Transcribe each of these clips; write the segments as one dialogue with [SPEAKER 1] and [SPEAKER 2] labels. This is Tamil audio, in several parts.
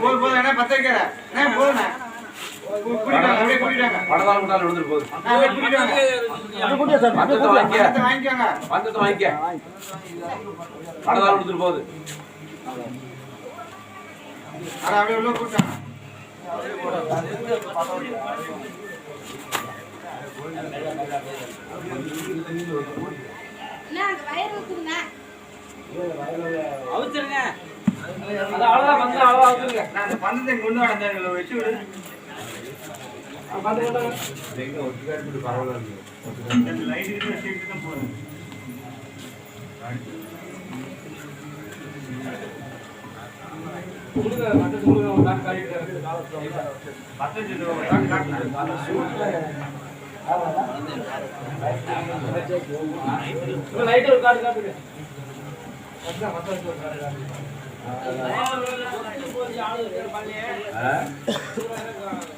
[SPEAKER 1] போதும் போதும் என்ன பத்த வைக்கிற என்ன போதுண்ணே
[SPEAKER 2] போகுது
[SPEAKER 1] அப்படியே கூட்டிட்டாங்க
[SPEAKER 2] பந்தத்தை போகுது
[SPEAKER 1] அதை
[SPEAKER 3] அண்ணா, அங்க வயிறு இருக்குதுண்ணா.
[SPEAKER 1] நான் பந்தத்தை கொண்டு வரேன் வச்சு விடு. இந்த லைட் கிட்ட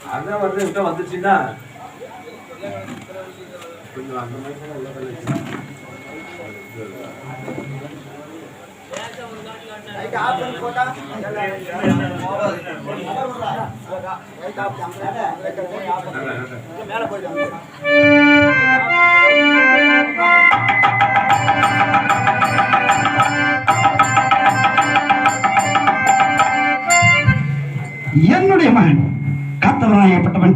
[SPEAKER 2] அதான் வந்து விட்ட வந்துச்சுன்னா கொஞ்சம் அந்த மாதிரி
[SPEAKER 4] மேல போயிட்டு
[SPEAKER 5] என்னுடைய மகன் காத்தவனாயப்பட்டவன்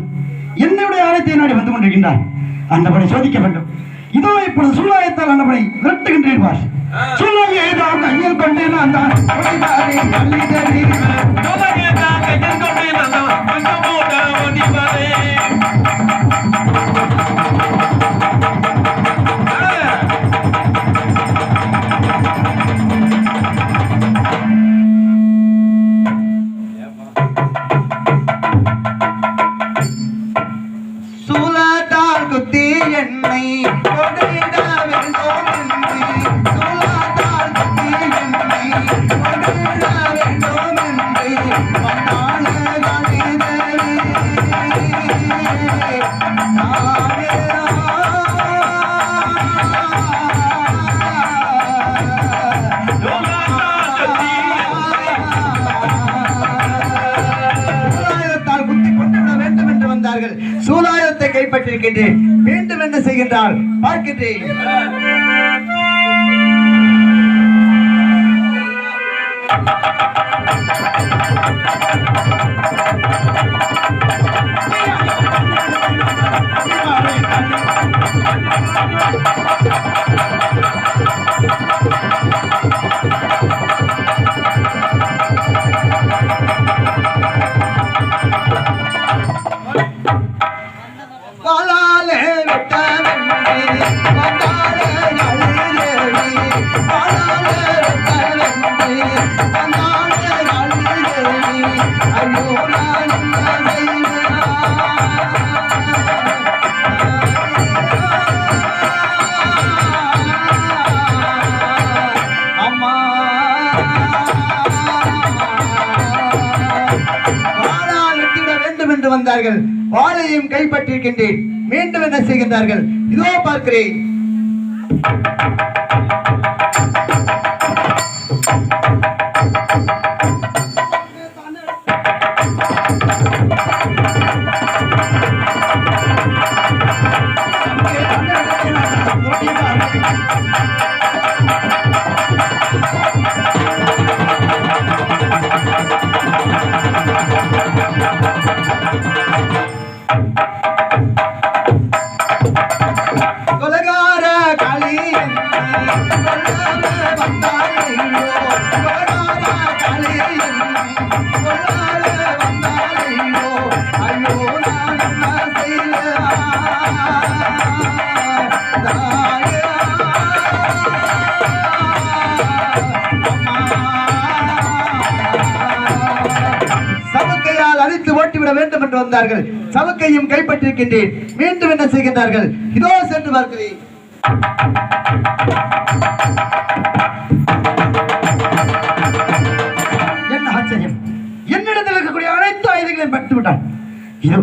[SPEAKER 5] என்னுடைய ஆலயத்தை நாடி வந்து கொண்டிருக்கின்றான் அந்தபடி சோதிக்க வேண்டும். இதோ இப்பொழுது சூழாயத்தால் அந்தபடி விரட்டுகின்றேன் பார் சூழாயம் கையில் கொண்டு நான் day. செய்கின்றார்கள் வாளையும் கைப்பற்றிருக்கின்றேன் மீண்டும் என்ன செய்கின்றார்கள்? இதோ பார்க்கிறேன். அழித்து ஓட்டிவிட வேண்டும் என்று வந்தார்கள். சவக்கையும் கைப்பற்றிருக்கின்றேன் மீண்டும் என்ன செய்கின்றார்கள்? இதோ சென்று பார்க்கிறேன். என்ன ஆச்சரியம்?
[SPEAKER 4] விட்டான் இதோ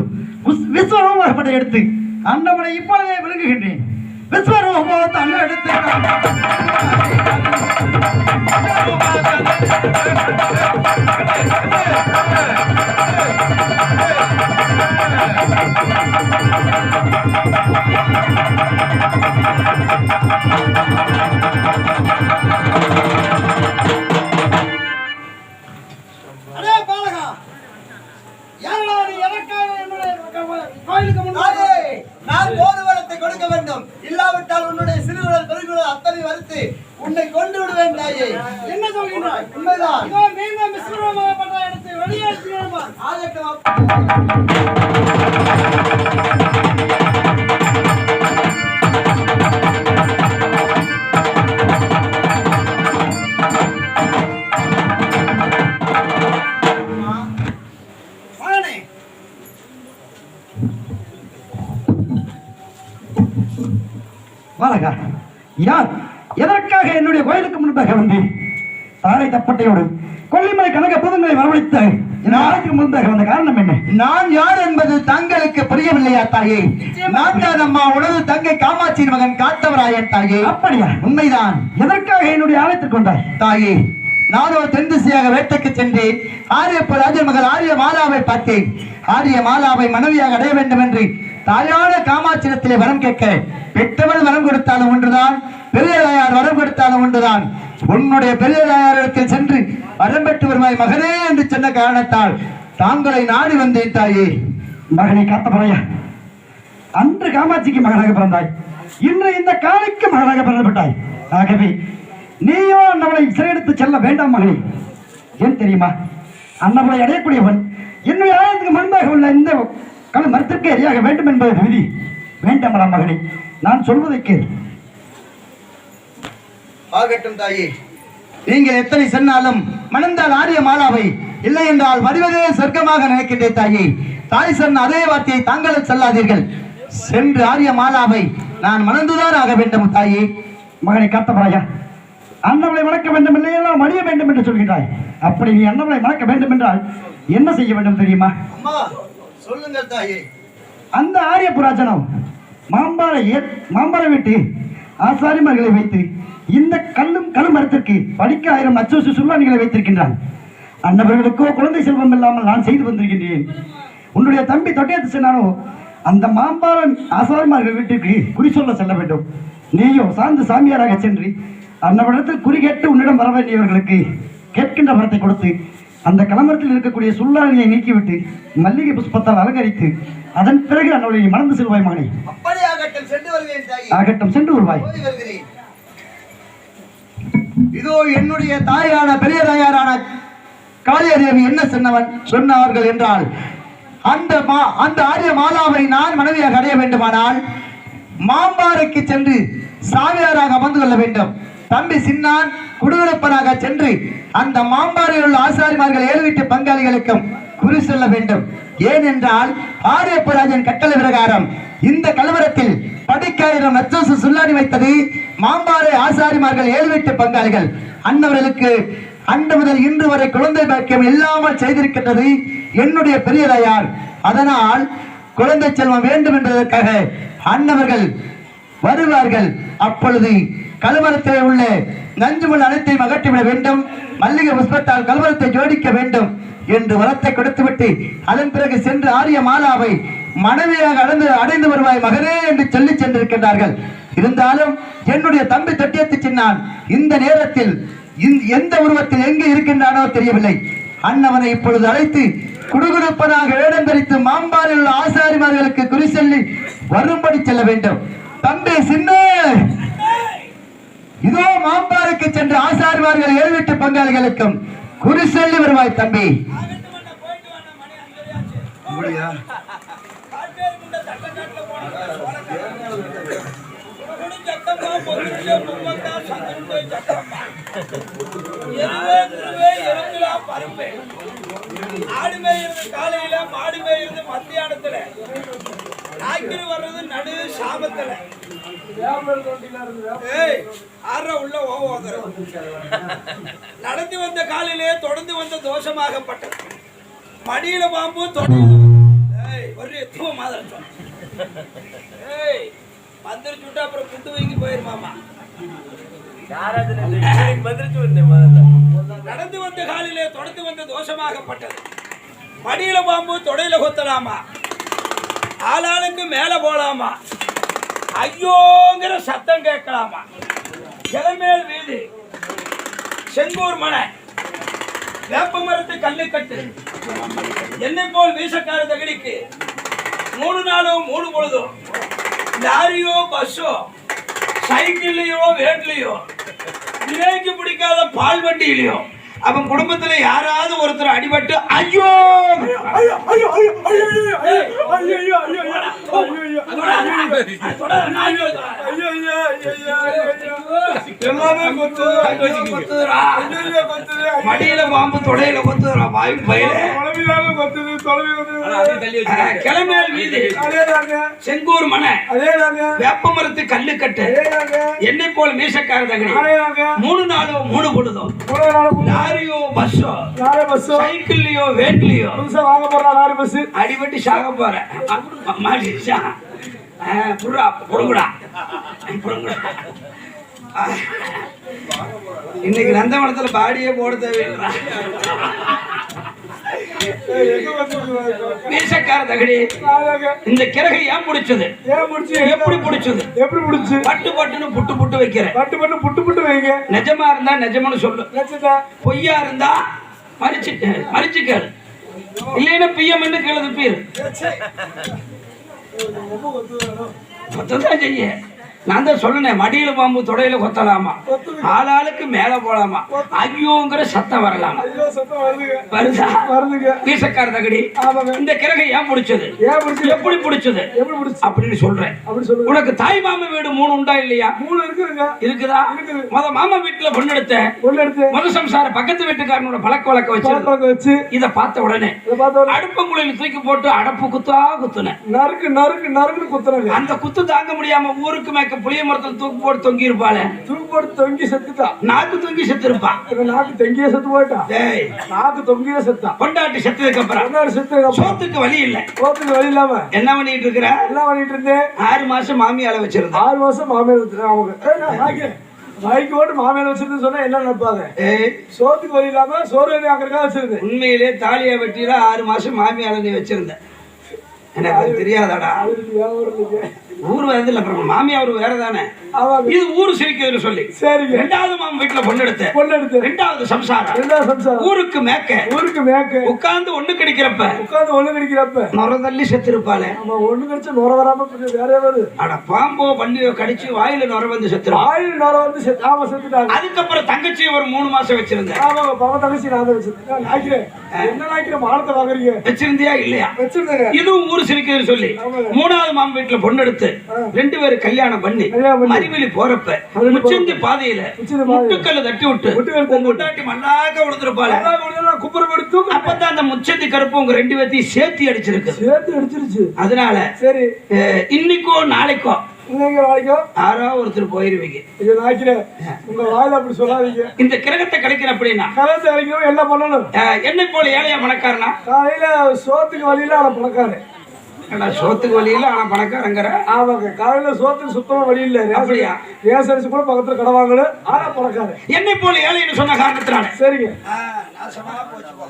[SPEAKER 4] விஸ்- விஸ்வரூபமாகப்பட்ட எடுத்து அண்டவனை இப்பொழுதே விளங்குகின்றேன் விஸ்வரூபத்தை எடுத்து
[SPEAKER 3] அடே சொல்கிறாய் உண்மைதான். இதோ மீண்டும் விஸ்வரூபப்பட்ட இடத்தை வெளியேற்றுகிறோம் ஆகட்டும்
[SPEAKER 4] யார் எதற்காக என்னுடைய கோயிலுக்கு முன்பாக வந்தேன் தாரை தப்பட்டையோடு கொல்லிமலை கனக பூதங்களை வரவழைத்த என் ஆளுக்கு முன்பாக வந்த காரணம் என்ன?
[SPEAKER 5] நான் யார் என்பது தங்களுக்கு புரியவில்லையா தாயே? நான் தான் அம்மா உனது தங்கை காமாட்சியின் மகன் காத்தவராயன் தாயே.
[SPEAKER 4] அப்படியா?
[SPEAKER 5] உண்மைதான்.
[SPEAKER 4] எதற்காக என்னுடைய ஆலயத்திற்கு வந்தாய்?
[SPEAKER 5] தாயே நான் ஒரு தென் திசையாக வேட்டைக்கு சென்றேன். ஆரியப்ப ராஜ மகள் ஆரிய மாலாவை பார்த்தேன். ஆரிய மாலாவை மனைவியாக அடைய வேண்டும் என்று தாயான காமாட்சியிடத்திலே வரம் கேட்க பெற்றவள் வரம் கொடுத்தாலும் ஒன்றுதான் பெரிய தாயார் வரம் கொடுத்தாலும் ஒன்றுதான். உன்னுடைய பெரிய தாயாரிடத்தில் சென்று அரம்பெற்று வருவாய் மகனே என்று சொன்ன காரணத்தால் தாங்களை நாடி வந்தேன் தாயே.
[SPEAKER 4] மகனை காத்தபறையா அன்று காமாட்சிக்கு மகனாக பிறந்தாய். இன்று இந்த காலைக்கு மகனாக பிறந்துவிட்டாய். ஆகவே நீயோ அன்னவளை சிறையெடுத்து செல்ல வேண்டாம் மகனே. ஏன் தெரியுமா? அன்னவளை அடையக்கூடியவன் என்னுடைய ஆலயத்துக்கு முன்பாக உள்ள இந்த கல மரத்திற்கு எரியாக வேண்டும் என்பது விதி. வேண்டாமடா மகனே நான் சொல்வதை கேள்.
[SPEAKER 5] ஆகட்டும் தாயே. நீங்கள் எத்தனை சொன்னாலும் மணந்தால் ஆரிய மாலாவை இல்லை என்றால் வருவதே சொர்க்கமாக நினைக்கின்றேன் தாயே. தாய் சொன்ன அதே வார்த்தையை தாங்களும் சொல்லாதீர்கள். சென்று ஆரிய மாலாவை நான் மணந்துதான் ஆக வேண்டும் தாயே.
[SPEAKER 4] மகனை காத்த பறையா அன்னவளை வணக்க வேண்டும் இல்லையெல்லாம் அழிய வேண்டும் என்று சொல்கிறாய் அப்படி நீ அன்னவளை வணக்க வேண்டும் என்றால் என்ன செய்ய வேண்டும் தெரியுமா?
[SPEAKER 3] அம்மா சொல்லுங்கள் தாயே.
[SPEAKER 4] அந்த ஆரியபுராஜனம் மாம்பாறை ஏ- மாம்பழ வீட்டு ஆசாரிமார்களை வைத்து இந்த கல்லும் கழுமரத்திற்கு படிக்க ஆயிரம் அச்சோசு சுல்லானிகளை வைத்திருக்கின்றான். அன்னவர்களுக்கோ குழந்தை செல்வம் இல்லாமல் நான் செய்து வந்திருக்கின்றேன். உன்னுடைய தம்பி தொட்டையத்து சென்னானோ அந்த மாம்பாளன் ஆசாரிமார்கள் வீட்டுக்கு குறி சொல்ல செல்ல வேண்டும். நீயோ சார்ந்து சாமியாராக சென்று அன்னவரிடத்தில் குறி கேட்டு உன்னிடம் வர வேண்டியவர்களுக்கு கேட்கின்ற வரத்தை கொடுத்து அந்த கிளம்பரத்தில் இருக்கக்கூடிய சுல்லானியை நீக்கிவிட்டு மல்லிகை புஷ்பத்தால் அலங்கரித்து அதன் பிறகு அன்னவளை மணந்து செல்வாய் மகனே ஆகட்டும் சென்று வருவாய்.
[SPEAKER 5] இதோ என்னுடைய தாயான பெரிய தாயாரான காளியாதேவி என்ன சொன்னவன்? சொன்னார்கள் என்றால் அந்த மா அந்த ஆரிய மாலாவை நான் மனைவியாக அடைய வேண்டுமானால் மாம்பாறைக்கு சென்று சாமியாராக அமர்ந்து கொள்ள வேண்டும். தம்பி சின்னான் குடுகுடுப்பனாக சென்று அந்த மாம்பாறையில் உள்ள ஆசாரிமார்கள் ஏழு வீட்டு பங்காளிகளுக்கும் குறி சொல்ல வேண்டும். ஏனென்றால் ஆரியப்பராஜன் கட்டளை பிரகாரம் இந்த கலவரத்தில் படிக்காயிரம் நச்சோசு சுல்லாடி வைத்தது மாம்பாறை ஆசாரிமார்கள் ஏழு வீட்டு பங்காளிகள். அன்னவர்களுக்கு அன்று முதல் இன்று வரை குழந்தை பாக்கியம் இல்லாமல் செய்திருக்கின்றது என்னுடைய பெரியதையார் அதனால் குழந்தை செல்வம் வேண்டும் என்பதற்காக அன்னவர்கள் வருவார்கள். அப்பொழுது கலவரத்தில் உள்ள நஞ்சுமுள் அனைத்தையும் அகற்றிவிட வேண்டும். மல்லிகை புஷ்பத்தால் கலவரத்தை ஜோடிக்க வேண்டும் என்று வரத்தை கொடுத்துவிட்டு அதன் பிறகு சென்று ஆரிய மாலாவை மனைவியாக அடைந்து அடைந்து வருவாய் மகனே என்று சொல்லி சென்றிருக்கின்றார்கள். இருந்தாலும் என்னுடைய தம்பி தொட்டியத்து சின்னான் இந்த நேரத்தில் எந்த உருவத்தில் எங்கு இருக்கின்றானோ தெரியவில்லை. அன்னவனை இப்பொழுது அழைத்து குடுகுடுப்பனாக வேடம் தரித்து மாம்பாரில் உள்ள ஆசாரிமார்களுக்கு குறி சொல்லி வரும்படி செல்ல வேண்டும். தம்பி சின்ன! இதோ மாம்பாருக்கு சென்ற ஆசாரிமார்கள் ஏழு வீட்டு பங்காளிகளுக்கும் குறி சொல்லி வருவாய் தம்பி.
[SPEAKER 6] ஆடு மேயிறது காலையில மாடு மேயிருந்து மத்தியானத்துல நாய்க்கிரு வர்றது நடு சாமத்துல ஏய் ஆற உள்ள ஓவோதரம் நடந்து வந்த காலிலே தொடர்ந்து வந்த தோஷமாகப்பட்டது மடியில பாம்பு தொடையில ஒரு தூ மாதிரி ஏய் மந்திரிச்சு விட்டா அப்புறம் குண்டு வைங்கி போயிருமாமா? நடந்து வந்த காலிலே தொடர்ந்து வந்த தோஷமாகப்பட்டது. மடியில பாம்பு தொடையில கொத்தலாமா? ஆளாளுக்கு மேல போலாமா? ஐயோங்கிற சத்தம் கேட்கலாமா? கிளமேல் வீதி. செங்கூர் மனை வேப்ப மரத்து கல்லுக்கட்டு. என்னை போல் வீசக்கார தகடிக்கு மூணு நாளும் மூணு பொழுதும். லாரியோ பஸ்ஸோ சைக்கிள்லையோ வேட்லையோ விலைக்கு பிடிக்காத பால் வண்டியிலையோ அவன் குடும்பத்துல யாராவது ஒருத்தர் அடிபட்டு ஐயோ மடியில பாம்பு தொடையில கொத்துறா வாய் பயில கிளமேல் வீதி செங்கூர் மனை வேப்ப மரத்து கல்லுக்கட்டு என்னை போல் மீசக்கார தகடி மூணு நாளும் மூணு பொழுதும் லாரியோ பஸ்ஸோ. சைக்கிள்லயோ வேட்லயோ அடிபட்டு சாக போறேன் மாட்டிச்சா புடுறா புடுங்குடா. புடுங்குடா. இன்னைக்கு நந்தவனத்துல பாடியே போட தேவையில்லை மீசக்கார தகடி இந்த கிரகை ஏன் பிடிச்சது? எப்படி பிடிச்சது?
[SPEAKER 3] எப்படி முடிச்சு
[SPEAKER 6] பட்டு பட்டுன்னு புட்டு புட்டு வைக்கிறேன்.
[SPEAKER 3] பட்டு பட்டு புட்டு புட்டு வைங்க.
[SPEAKER 6] நிஜமா இருந்தா நிஜம்னு சொல்லு. பொய்யா இருந்தா மறிச்சு மறிச்சு கேளு இல்லைன்னா பிஎம் கேளு பேர் மொத்தம் செய்ய. நான் தான் சொன்னேன் மடியில பாம்பு தொடையில கொத்தலாமா? ஆளாளுக்கு மேல போலாமா? ஐயோங்கிற சத்தம் வரலாமா? வருதா? வீசக்கார தகடி இந்த கிரகை ஏன் பிடிச்சது? எப்படி பிடிச்சது? அப்படின்னு சொல்றேன். உனக்கு தாய் மாமா வீடு மூணு உண்டா இல்லையா?
[SPEAKER 3] மூணு இருக்குதுங்க.
[SPEAKER 6] இருக்குதா. முத மாமா வீட்டுல பொண்ணு எடுத்தேன் முத சம்சார பக்கத்து வீட்டுக்காரனோட பழக்க வழக்க வச்சு
[SPEAKER 3] வச்சு.
[SPEAKER 6] இத பார்த்த உடனே அடுப்பங்குழியில் தூக்கி போட்டு அடப்பு குத்தா குத்துனேன்.
[SPEAKER 3] நறுக்கு நறுக்கு நறுக்குன்னு குத்துறாங்க
[SPEAKER 6] அந்த குத்து தாங்க முடியாம ஊருக்கு மேக்க புளிய மரத்துல தூக்கு போட்டு தொங்கி இருப்பாளே.
[SPEAKER 3] தூக்கு போட்டு தொங்கி செத்துட்டா?
[SPEAKER 6] நாக்கு தொங்கி செத்து இருப்பான்
[SPEAKER 3] நாக்கு தொங்கியே செத்து போயிட்டா?
[SPEAKER 6] டேய்.
[SPEAKER 3] நாக்கு தொங்கியே செத்தா?
[SPEAKER 6] பொண்டாட்டி செத்ததுக்கு அப்புறம்.
[SPEAKER 3] முன்னாடி செத்து
[SPEAKER 6] சோத்துக்கு வழி இல்ல.
[SPEAKER 3] போத்துக்கு வழி இல்லாம?
[SPEAKER 6] என்ன பண்ணிட்டு இருக்கிற?
[SPEAKER 3] என்ன பண்ணிட்டு இருந்தேன்
[SPEAKER 6] ஆறு மாசம் மாமியால வச்சிருந்தேன்
[SPEAKER 3] ஆறு மாசம் மாமியார் வச்சுருக்கேன் அவங்க ஏய், நான் வாங்கிக்கிறேன். வாய்க்கு போட்டு மாமியார் வச்சிருந்து சொன்னா என்ன நினைப்பாங்க? சோத்துக்கு வழி இல்லாம சோறு அங்கறக்கா வச்சிருந்தேன்
[SPEAKER 6] உண்மையிலே தாலியா வெட்டியில ஆறு மாசம் மாமியால நீ வச்சிருந்த. எனக்கு அது தெரியாதாடா. ஊர் வரது இல்ல அப்புறம் மாமியார் வேற தானே இது ஊர் சிரிக்குதுன்னு சொல்லி.
[SPEAKER 3] சரிங்க.
[SPEAKER 6] ரெண்டாவது மாமன் வீட்டுல பொண்ணு எடுத்த
[SPEAKER 3] பொண்ணு எடுத்து
[SPEAKER 6] ரெண்டாவது சம்சாரம்.
[SPEAKER 3] ரெண்டாவது சம்சாரம்.
[SPEAKER 6] ஊருக்கு மேக்க.
[SPEAKER 3] ஊருக்கு மேக்கு.
[SPEAKER 6] உட்கார்ந்து ஒண்ணு கிடைக்கிறப்ப.
[SPEAKER 3] உட்கார்ந்து ஒண்ணு கடிக்கிறப்ப.
[SPEAKER 6] நுர தள்ளி செத்துருப்பாளே.
[SPEAKER 3] நம்ம ஒண்ணு கடிச்சா நுர வராம வேற வருது
[SPEAKER 6] அட பாம்போ பள்ளியோ கடிச்சு வாயில நுர வந்து செத்துரும்.
[SPEAKER 3] ஆயில் நுர வந்து செத்து ஆமா செத்துட்டாங்க.
[SPEAKER 6] அதுக்கப்புறம் தங்கச்சி ஒரு மூணு மாசம் வச்சிருந்தேன்.
[SPEAKER 3] ஆமாங்க பாவ தங்கச்சி நான் தான் வச்சிருக்கேன் நாய்க்கிறேன் என்ன நாய்க்கிற மானத்தை வாங்குறீங்க?
[SPEAKER 6] வச்சிருந்தியா இல்லையா?
[SPEAKER 3] வச்சிருந்தேங்க.
[SPEAKER 6] இதுவும் ஊர் சிரிக்குதுன்னு சொல்லி. மூணாவது மாமன் வீட்டுல பொண்ணு எடுத்து ரெண்டு பேரும் கல்யாணம் பண்ணி. மறிவெளி போறப்ப முச்சந்தி பாதையில. முட்டுக்கல்ல தட்டி விட்டு. முட்டாட்டி மல்லாக்க விழுந்திருப்பாளே.
[SPEAKER 3] குப்புற போட்டு தூக்கு.
[SPEAKER 6] அப்பதான் அந்த முச்சந்தி கருப்பு உங்க ரெண்டு பேர்த்தையும் சேர்த்து அடிச்சிருக்கு.
[SPEAKER 3] சேர்த்து அடிச்சிருச்சு.
[SPEAKER 6] அதனால
[SPEAKER 3] சரி.
[SPEAKER 6] இன்னைக்கோ நாளைக்கோ யாரோ ஒருத்தர் போயிருவீங்க.
[SPEAKER 3] உங்க வாயில அப்படி சொல்லாதீங்க.
[SPEAKER 6] இந்த கிரகத்தை கிடைக்கிற அப்படின்னா?
[SPEAKER 3] கலந்து அடிக்கணும் என்ன பண்ணணும்?
[SPEAKER 6] என்னை போல ஏழையா பணக்காரனா?
[SPEAKER 3] காலையில சோத்துக்கு வழியில ஆனா பணக்காரு
[SPEAKER 6] ஏடா, சோத்துக்கு வழியில ஆனா பணக்காரங்கிற?
[SPEAKER 3] ஆமாங்க காலையில சோத்துக்கு சுத்தமா வழி இல்ல.
[SPEAKER 6] அப்படியா?
[SPEAKER 3] அரிசி கூட பக்கத்துல கடை வாங்கணும் ஆனா பணக்காரு
[SPEAKER 6] என்னை போல ஏழைன்னு சொன்ன காரணத்தினால.
[SPEAKER 3] சரிங்க.
[SPEAKER 6] நாசமா போச்சு போ.